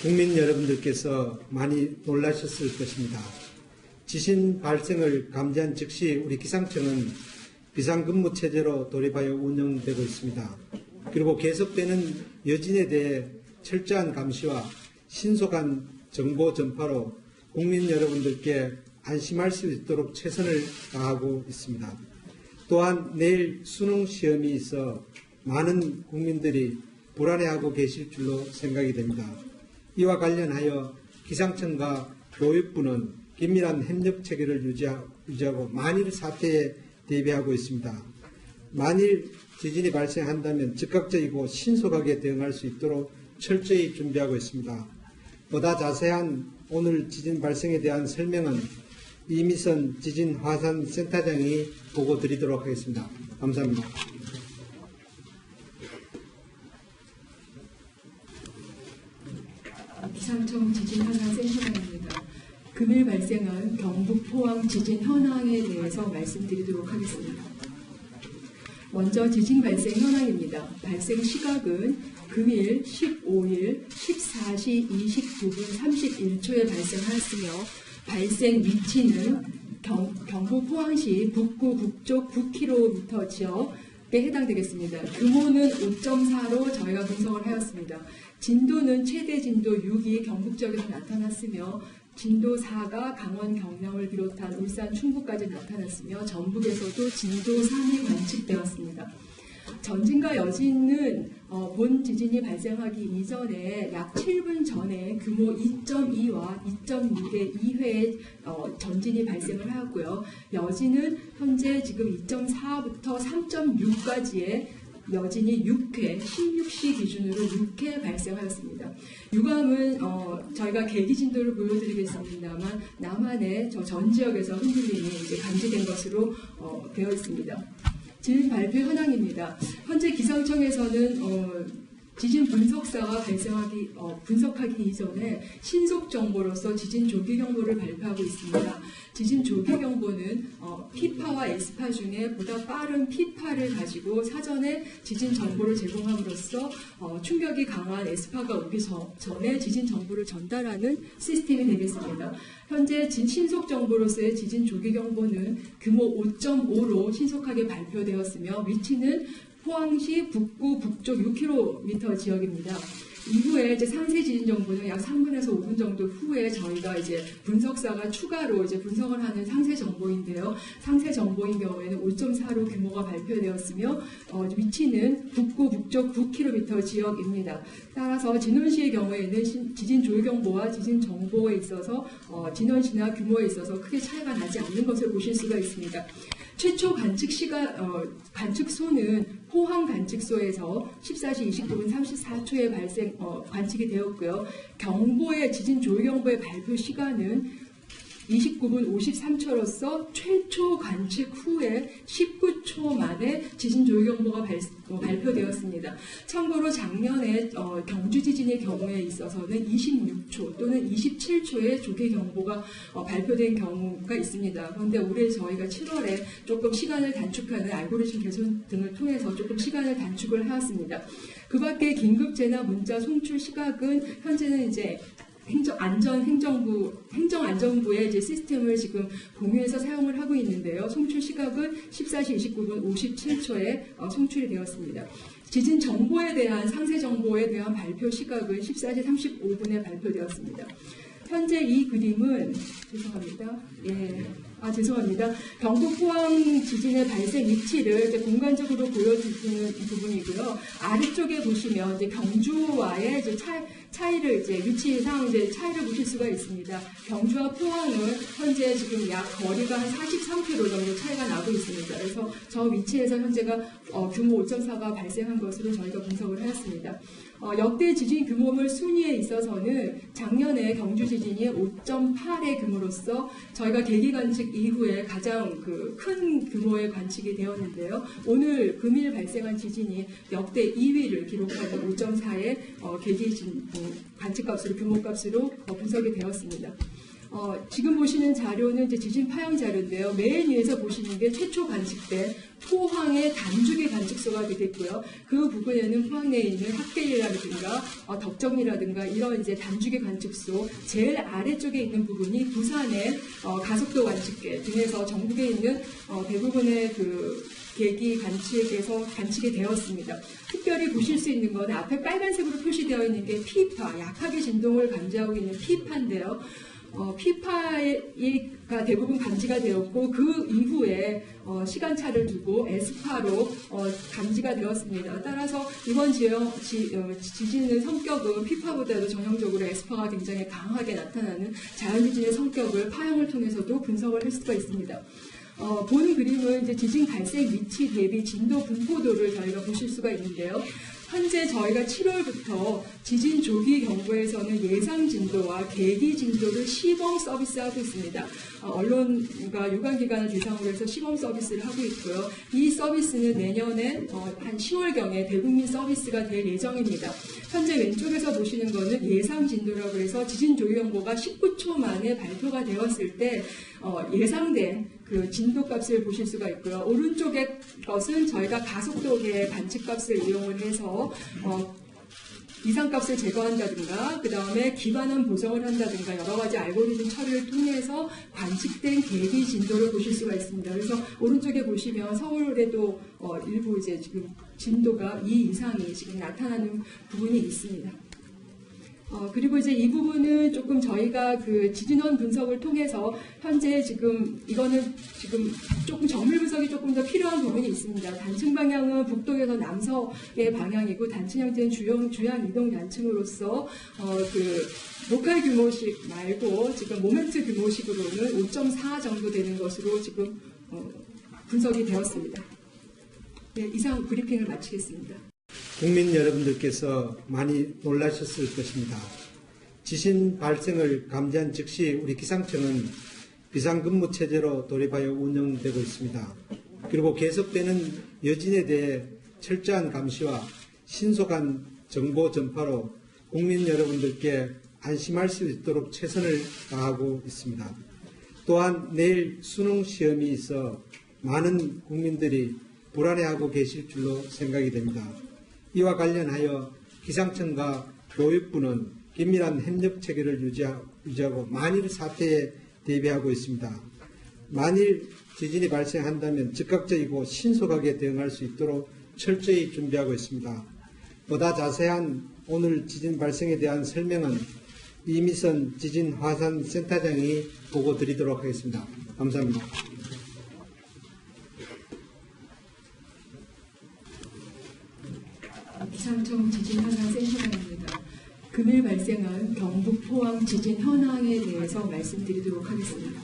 국민 여러분들께서 많이 놀라셨을 것입니다. 지진 발생을 감지한 즉시 우리 기상청은 비상근무 체제로 돌입하여 운영되고 있습니다. 그리고 계속되는 여진에 대해 철저한 감시와 신속한 정보 전파로 국민 여러분들께 안심할 수 있도록 최선을 다하고 있습니다. 또한 내일 수능 시험이 있어 많은 국민들이 불안해하고 계실 줄로 생각이 됩니다. 이와 관련하여 기상청과 교육부는 긴밀한 협력 체계를 유지하고 만일 사태에 대비하고 있습니다. 만일 지진이 발생한다면 즉각적이고 신속하게 대응할 수 있도록 철저히 준비하고 있습니다. 보다 자세한 오늘 지진 발생에 대한 설명은 이미선 지진 화산 센터장이 보고 드리도록 하겠습니다. 감사합니다. 기상청 지진 현황 센터장입니다. 금일 발생한 경북 포항 지진 현황에 대해서 말씀드리도록 하겠습니다. 먼저 지진 발생 현황입니다. 발생 시각은 금일 15일 14시 29분 31초에 발생하였으며 발생 위치는 경, 경북 포항시 북구 북쪽 9km 지역 에 해당되겠습니다. 규모는 5.4로 저희가 분석을 하였습니다. 진도는 최대 진도 6이 경북 지역에서 나타났으며 진도 4가 강원 경남을 비롯한 울산 충북까지 나타났으며 전북에서도 진도 3이 관측되었습니다. 전진과 여진은 어, 본 지진이 발생하기 이전에 약 7분 전에 규모 2.2와 2.6의 2회의 어, 전진이 발생을 하였고요. 여진은 현재 지금 2.4부터 3.6까지의 여진이 6회, 16시 기준으로 6회 발생하였습니다. 유감은 어, 저희가 계기 진도를 보여드리겠습니다만 남한의 저 전 지역에서 흔들림이 이제 감지된 것으로 어, 되어 있습니다. 지진 발표 현황입니다. 현재 기상청에서는 어, 지진 분석사가 발생하기 어, 분석하기 이전에 신속 정보로서 지진 조기 경보를 발표하고 있습니다. 지진 조기 경보는 어, 피파와 에스파 중에 보다 빠른 피파를 가지고 사전에 지진 정보를 제공함으로써 어, 충격이 강한 에스파가 오기 전, 전에 지진 정보를 전달하는 시스템이 되겠습니다. 현재 진 신속 정보로서의 지진 조기 경보는 규모 5.5로 신속하게 발표되었으며 위치는 포항시 북구 북쪽 6km 지역입니다. 이후에 이제 상세 지진 정보는 약 3분에서 5분 정도 후에 저희가 이제 분석사가 추가로 이제 분석을 하는 상세 정보인데요. 상세 정보인 경우에는 5.4로 규모가 발표되었으며 어, 위치는 북구 북쪽 9km 지역입니다. 따라서 진원시의 경우에는 신- 지진 조회 경보와 지진 정보에 있어서 어, 진원시나 규모에 있어서 크게 차이가 나지 않는 것을 보실 수가 있습니다. 최초 관측 시간 어, 관측소는 포항 관측소에서 14시 29분 34초에 발생 어, 관측이 되었고요. 경보의 지진 조회 경보의 발표 시간은 29분 53초로서 최초 관측 후에 19초 만에 지진 조회 경보가 발, 어, 발표되었습니다. 참고로 작년에 어, 경주 지진의 경우에 있어서는 26초 또는 27초의 조개 경보가 어, 발표된 경우가 있습니다. 그런데 올해 저희가 7월에 조금 시간을 단축하는 알고리즘 개선 등을 통해서 조금 시간을 단축을 하였습니다. 그 밖에 긴급재난 문자 송출 시각은 현재는 이제 행정 안전 행정부 행정 안전부의 이제 시스템을 지금 공유해서 사용을 하고 있는데요. 송출 시각은 14시 29분 57초에 어, 송출이 되었습니다. 지진 정보에 대한 상세 정보에 대한 발표 시각은 14시 35분에 발표되었습니다. 현재 이 그림은 죄송합니다. 예. 아 죄송합니다. 경북 포항 지진의 발생 위치를 이제 공간적으로 보여주는 부분이고요. 아래쪽에 보시면 이제 경주와의 이제 차, 차이를 이제 위치상 이제 차이를 보실 수가 있습니다. 경주와 포항은 현재 지금 약 거리가 한 43km 정도 차이가 나고 있습니다. 그래서 저 위치에서 현재가 어, 규모 5.4가 발생한 것으로 저희가 분석을 하였습니다. 어, 역대 지진 규모물 순위에 있어서는 작년에 경주 지진이 5.8의 규모로서 저희가 계기 관측 이후에 가장 그 큰 규모의 관측이 되었는데요. 오늘 금일 발생한 지진이 역대 2위를 기록하는 5.4의 어, 계기 진, 어, 관측값으로 규모값으로 어, 분석이 되었습니다. 어, 지금 보시는 자료는 이제 지진 파형 자료인데요. 맨 위에서 보시는 게 최초 관측된 포항의 단주기 관측소가 되겠고요. 그 부근에는 포항 내에 있는 학계리라든가 어, 덕정리라든가 이런 이제 단주기 관측소 제일 아래쪽에 있는 부분이 부산의 어, 가속도 관측계 등에서 전국에 있는 어, 대부분의 그 계기 관측에서 관측이 되었습니다. 특별히 보실 수 있는 건 앞에 빨간색으로 표시되어 있는 게 피파, 약하게 진동을 감지하고 있는 피파인데요. 어, 피파가 대부분 감지가 되었고 그 이후에 어, 시간차를 두고 에스파로 어, 감지가 되었습니다. 따라서 이번 지형, 지, 어, 지진의 성격은 피파보다도 전형적으로 에스파가 굉장히 강하게 나타나는 자연지진의 성격을 파형을 통해서도 분석을 할 수가 있습니다. 어, 본 그림은 이제 지진 발생 위치 대비 진도 분포도를 저희가 보실 수가 있는데요. 현재 저희가 7월부터 지진 조기 경보에서는 예상 진도와 계기 진도를 시범 서비스하고 있습니다. 어, 언론과 유관 기관을 대상으로 해서 시범 서비스를 하고 있고요. 이 서비스는 내년에 어, 한 10월경에 대국민 서비스가 될 예정입니다. 현재 왼쪽에서 보시는 것은 예상 진도라고 해서 지진 조기 경보가 19초 만에 발표가 되었을 때 어, 예상된 그 진도 값을 보실 수가 있고요. 오른쪽의 것은 저희가 가속도계 관측값을 이용을 해서 어, 이상값을 제거한다든가 그 다음에 기반한 보정을 한다든가 여러 가지 알고리즘 처리를 통해서 관측된 계기 진도를 보실 수가 있습니다. 그래서 오른쪽에 보시면 서울에도 어, 일부 이제 지금 진도가 2 이상이 지금 나타나는 부분이 있습니다. 어, 그리고 이제 이 부분은 조금 저희가 그 지진원 분석을 통해서 현재 지금 이거는 지금 조금 정밀 분석이 조금 더 필요한 부분이 있습니다. 단층 방향은 북동에서 남서의 방향이고 단층 형태는 주형, 주양 이동 단층으로서 어, 그 로컬 규모식 말고 지금 모멘트 규모식으로는 5.4 정도 되는 것으로 지금 어, 분석이 되었습니다. 네, 이상 브리핑을 마치겠습니다. 국민 여러분들께서 많이 놀라셨을 것입니다. 지진 발생을 감지한 즉시 우리 기상청은 비상근무 체제로 돌입하여 운영되고 있습니다. 그리고 계속되는 여진에 대해 철저한 감시와 신속한 정보 전파로 국민 여러분들께 안심할 수 있도록 최선을 다하고 있습니다. 또한 내일 수능 시험이 있어 많은 국민들이 불안해하고 계실 줄로 생각이 됩니다. 이와 관련하여 기상청과 교육부는 긴밀한 협력 체계를 유지하- 유지하고 만일 사태에 대비하고 있습니다. 만일 지진이 발생한다면 즉각적이고 신속하게 대응할 수 있도록 철저히 준비하고 있습니다. 보다 자세한 오늘 지진 발생에 대한 설명은 이미선 지진 화산 센터장이 보고 드리도록 하겠습니다. 감사합니다. 기상청 지진 현황 센터장입니다. 금일 발생한 경북 포항 지진 현황에 대해서 말씀드리도록 하겠습니다.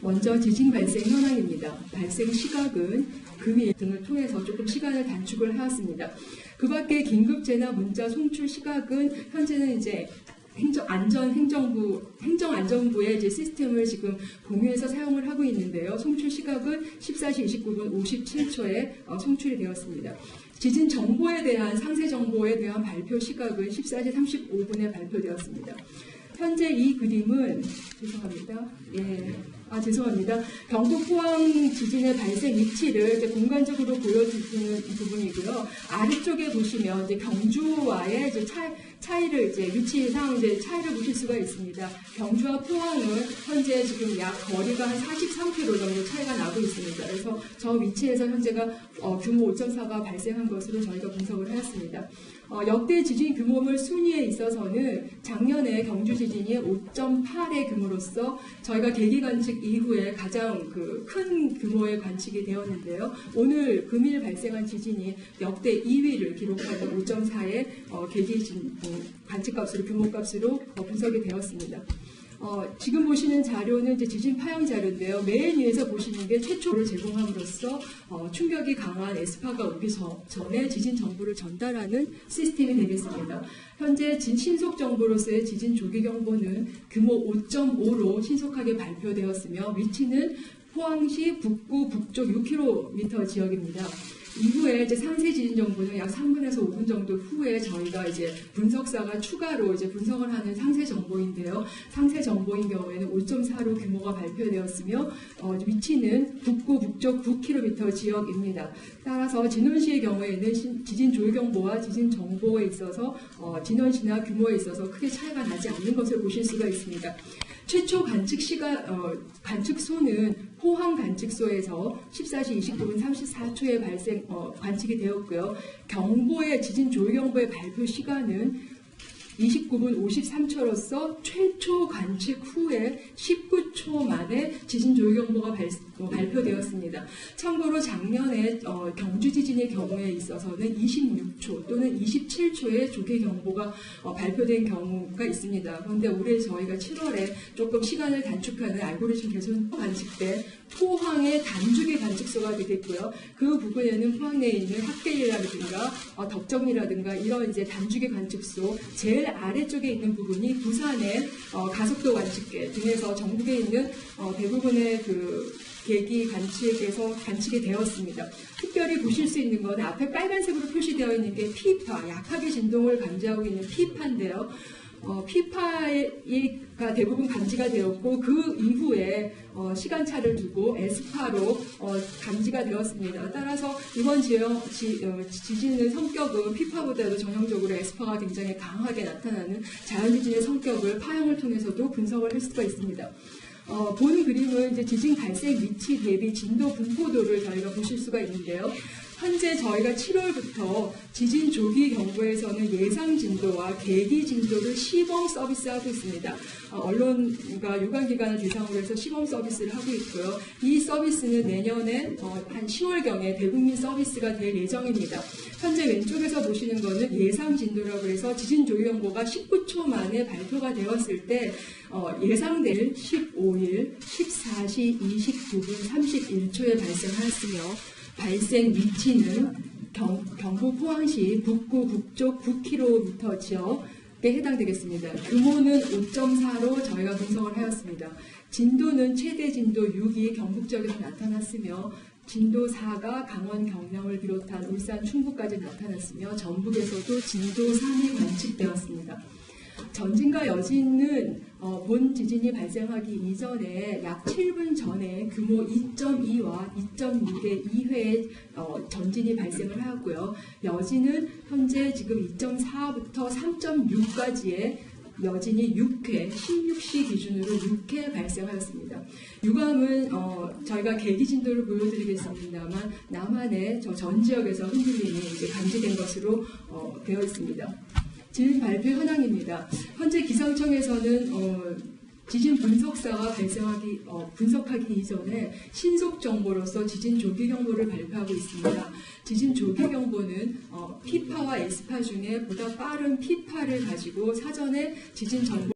먼저 지진 발생 현황입니다. 발생 시각은 금일 등을 통해서 조금 시간을 단축을 해왔습니다. 그 밖에 긴급재난 문자 송출 시각은 현재는 이제 행정 안전 행정부 행정 안전부의 이제 시스템을 지금 공유해서 사용을 하고 있는데요. 송출 시각은 14시 29분 57초에 어, 송출이 되었습니다. 지진 정보에 대한 상세 정보에 대한 발표 시각은 14시 35분에 발표되었습니다. 현재 이 그림은 죄송합니다. 예. 아 죄송합니다. 경북 포항 지진의 발생 위치를 이제 공간적으로 보여주는 부분이고요. 아래쪽에 보시면 이제 경주와의 이제 차, 차이를 이제 위치상 이제 차이를 보실 수가 있습니다. 경주와 포항은 현재 지금 약 거리가 한 43km 정도 차이가 나고 있습니다. 그래서 저 위치에서 현재가 어, 규모 5.4가 발생한 것으로 저희가 분석을 하였습니다. 어, 역대 지진 규모물 순위에 있어서는 작년에 경주 지진이 5.8의 규모로서 저희가 대기 관측 이후에 가장 그 큰 규모의 관측이 되었는데요. 오늘 금일 발생한 지진이 역대 2위를 기록하는 5.4의 어, 계기 진 어, 관측값으로 규모값으로 어, 분석이 되었습니다. 어, 지금 보시는 자료는 이제 지진 파형 자료인데요. 맨 위에서 보시는 게 최초를 제공함으로써 어, 충격이 강한 에스파가 오기 저- 전에 지진 정보를 전달하는 시스템이 되겠습니다. 현재 진 신속 정보로서의 지진 조기 경보는 규모 5.5로 신속하게 발표되었으며 위치는 포항시 북부 북쪽 6km 지역입니다. 이후에 이제 상세 지진 정보는 약 3분에서 5분 정도 후에 저희가 이제 분석사가 추가로 이제 분석을 하는 상세 정보인데요. 상세 정보인 경우에는 5.4로 규모가 발표되었으며 어, 위치는 북구 북쪽 9km 지역입니다. 따라서 진원시의 경우에는 신- 지진 조율 경보와 지진 정보에 있어서 어, 진원시나 규모에 있어서 크게 차이가 나지 않는 것을 보실 수가 있습니다. 최초 관측 시간 어, 관측소는 포항 관측소에서 14시 29분 34초에 발생 어, 관측이 되었고요. 경보의 지진 조율 경보의 발표 시간은 29분 53초로서 최초 관측 후에 19초 만에 지진 조율 경보가 발, 표되었습니다 참고로 작년에 어, 경주 지진의 경우에 있어서는 26초 또는 27초의 조개 경보가 어, 발표된 경우가 있습니다. 그런데 올해 저희가 7월에 조금 시간을 단축하는 알고리즘 개선 관측 때 포항의 단주계 관측소가 되겠고요. 그 부근에는 포항 내에 있는 학계일이라든가 어, 덕정이라든가 이런 이제 단주계 관측소 제일 아래쪽에 있는 부분이 부산의 어, 가속도 관측계 등에서 전국에 있는 어, 대부분의 그 계기 관측에서 관측이 되었습니다. 특별히 보실 수 있는 것은 앞에 빨간색으로 표시되어 있는 게 피파, 약하게 진동을 감지하고 있는 피파인데요. 어, 피파가 대부분 감지가 되었고 그 이후에 어, 시간차를 두고 에스파로 어, 감지가 되었습니다. 따라서 이번 지형, 지, 어, 지진의 성격은 피파보다도 전형적으로 에스파가 굉장히 강하게 나타나는 자연지진의 성격을 파형을 통해서도 분석을 할 수가 있습니다. 어, 본 그림은 이제 지진 발생 위치 대비 진도 분포도를 저희가 보실 수가 있는데요. 현재 저희가 7월부터 지진 조기 경보에서는 예상 진도와 계기 진도를 시범 서비스하고 있습니다. 어, 언론과 유관 기관을 대상으로 해서 시범 서비스를 하고 있고요. 이 서비스는 내년에 어, 한 10월경에 대국민 서비스가 될 예정입니다. 현재 왼쪽에서 보시는 것은 예상 진도라고 해서 지진 조기 경보가 19초 만에 발표가 되었을 때 어, 예상될 15일 14시 29분 31초에 발생하였으며 발생 위치는 경, 경북 포항시 북구 북쪽 9km 지역에 해당되겠습니다. 규모는 5.4로 저희가 분석을 하였습니다. 진도는 최대 진도 6이 경북 지역에서 나타났으며 진도 4가 강원 경남을 비롯한 울산 충북까지 나타났으며 전북에서도 진도 3이 관측되었습니다. 전진과 여진은 어, 본 지진이 발생하기 이전에 약 7분 전에 규모 2.2와 2.6의 2회의 어, 전진이 발생을 하였고요. 여진은 현재 지금 2.4부터 3.6까지의 여진이 6회, 16시 기준으로 6회 발생하였습니다. 유감은 어, 저희가 계기 진도를 보여드리겠습니다만 남한의 저 전 지역에서 흔들림이 이제 감지된 것으로 어, 되어 있습니다. 지진 발표 현황입니다. 현재 기상청에서는 어, 지진 분석사가 발생하기 어, 분석하기 이전에 신속 정보로서 지진 조기 경보를 발표하고 있습니다. 지진 조기 경보는 어, 피파와 에스파 중에 보다 빠른 피파를 가지고 사전에 지진 정보